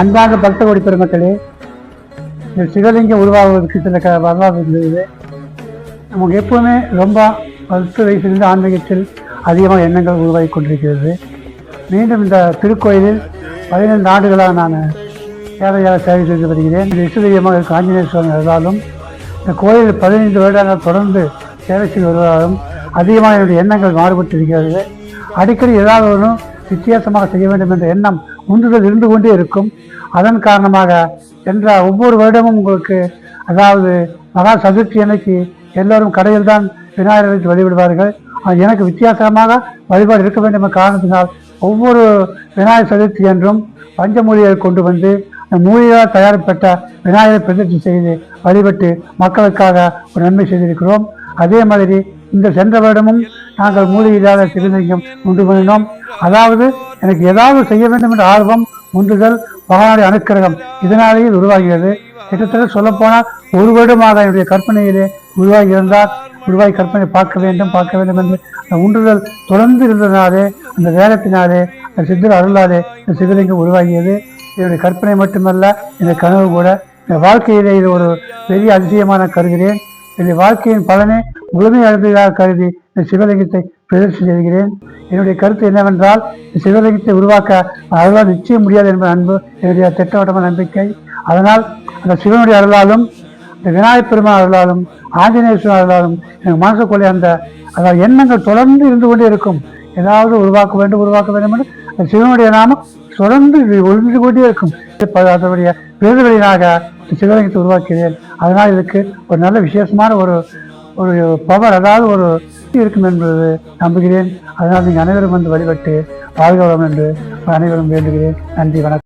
அன்பார்ந்த பக்த கோடி பெருமக்களே இந்த சிவலிங்கம் உருவாகுவதற்கு சில க வரலாறு இருந்தது. நமக்கு எப்போவுமே ரொம்ப பத்து வயசுலேருந்து ஆன்மீகத்தில் அதிகமாக எண்ணங்கள் உருவாகி கொண்டிருக்கிறது. மீண்டும் இந்த திருக்கோயிலில் பதினைந்து ஆண்டுகளாக நான் சேவையாக சேவை செய்து வருகிறேன். இந்த இசுதெய்வமாக இருக்கும் ஆஞ்சநேய சுவாமி இருந்தாலும் இந்த கோயில் பதினைந்து வருடங்கள் தொடர்ந்து சேவை செய்து வருவதாலும் அதிகமாக என்னுடைய எண்ணங்கள் மாறுபட்டு இருக்கிறது அடிக்கடி ஏதாவது ஒன்றும் வித்தியாசமாக செய்ய வேண்டும் என்ற எண்ணம் உந்துதல் இருந்து கொண்டே இருக்கும். அதன் காரணமாக என்ற ஒவ்வொரு வருடமும் உங்களுக்கு அதாவது மகா சதுர்த்தி அன்னைக்கு எல்லோரும் கடையில் தான் விநாயகரை வழிபடுவார்கள். அது எனக்கு வித்தியாசமாக வழிபாடு இருக்க வேண்டும் என்ற காரணத்தினால் ஒவ்வொரு விநாயகர் சதுர்த்தி என்றும் பஞ்சமூலியை கொண்டு வந்து அந்த மூலிகையால் தயாரிக்கப்பட்ட விநாயகரை பிரதிஷ்டை செய்து வழிபட்டு மக்களுக்காக ஒரு நன்மை செய்திருக்கிறோம். அதே மாதிரி இந்த சென்ற வருடமும் நாங்கள் மூலிகை இல்லாத சிவலிங்கம் உண்டு பண்ணினோம். அதாவது எனக்கு ஏதாவது செய்ய வேண்டும் என்ற ஆர்வம் உந்துதல் பகவானுடைய அனுக்கிரகம் இதனாலேயே உருவாகிறது. கிட்டத்தட்ட சொல்லப்போனால் ஒரு வருடமாக என்னுடைய கற்பனையிலே உருவாகி இருந்தால் உருவாகி கற்பனை பார்க்க வேண்டும் பார்க்க வேண்டும் என்று அந்த உண்டுதல் தொடர்ந்து இருந்ததினாலே அந்த வேகத்தினாலே அந்த சித்தர் அருளாலே இந்த சிவலிங்கம் உருவாகியது. என்னுடைய கற்பனை மட்டுமல்ல இந்த கனவு கூட இந்த வாழ்க்கையிலே இது ஒரு பெரிய அதிசயமான கருதுகிறேன். என்னுடைய வாழ்க்கையின் பலனை முழுமையடைந்ததாக கருதி இந்த சிவலிங்கத்தை பிரதர்ஷனம் செய்கிறேன். என்னுடைய கருத்து என்னவென்றால் இந்த சிவலிங்கத்தை உருவாக்க அருளால் நிச்சயம் முடியாது என்பது அன்பு என்னுடைய திட்டவட்டமான நம்பிக்கை. அதனால் அந்த சிவனுடைய அருளாலும் இந்த விநாயகப் பெருமாள் அருளாலும் ஆஞ்சநேய அருளாலும் எனக்கு மனசுக்குள்ளே அந்த அதாவது எண்ணங்கள் தொடர்ந்து இருந்து கொண்டே இருக்கும். ஏதாவது உருவாக்க வேண்டும் உருவாக்க வேண்டும் என்று அந்த சிவனுடைய நாமம் தொடர்ந்து ஒழிந்து கொண்டே இருக்கும். அதனுடைய பேருவழியாக சிவலிங்கத்தை உருவாக்கினேன். அதனால் இதுக்கு ஒரு நல்ல விசேஷமான ஒரு ஒரு பவர் அதாவது ஒரு இருக்கும் என்பது நம்புகிறேன். அதனால் நீங்கள் அனைவரும் வந்து வழிபட்டு வாழ்க வளம் என்று அனைவரும் வேண்டுகிறேன். நன்றி வணக்கம்.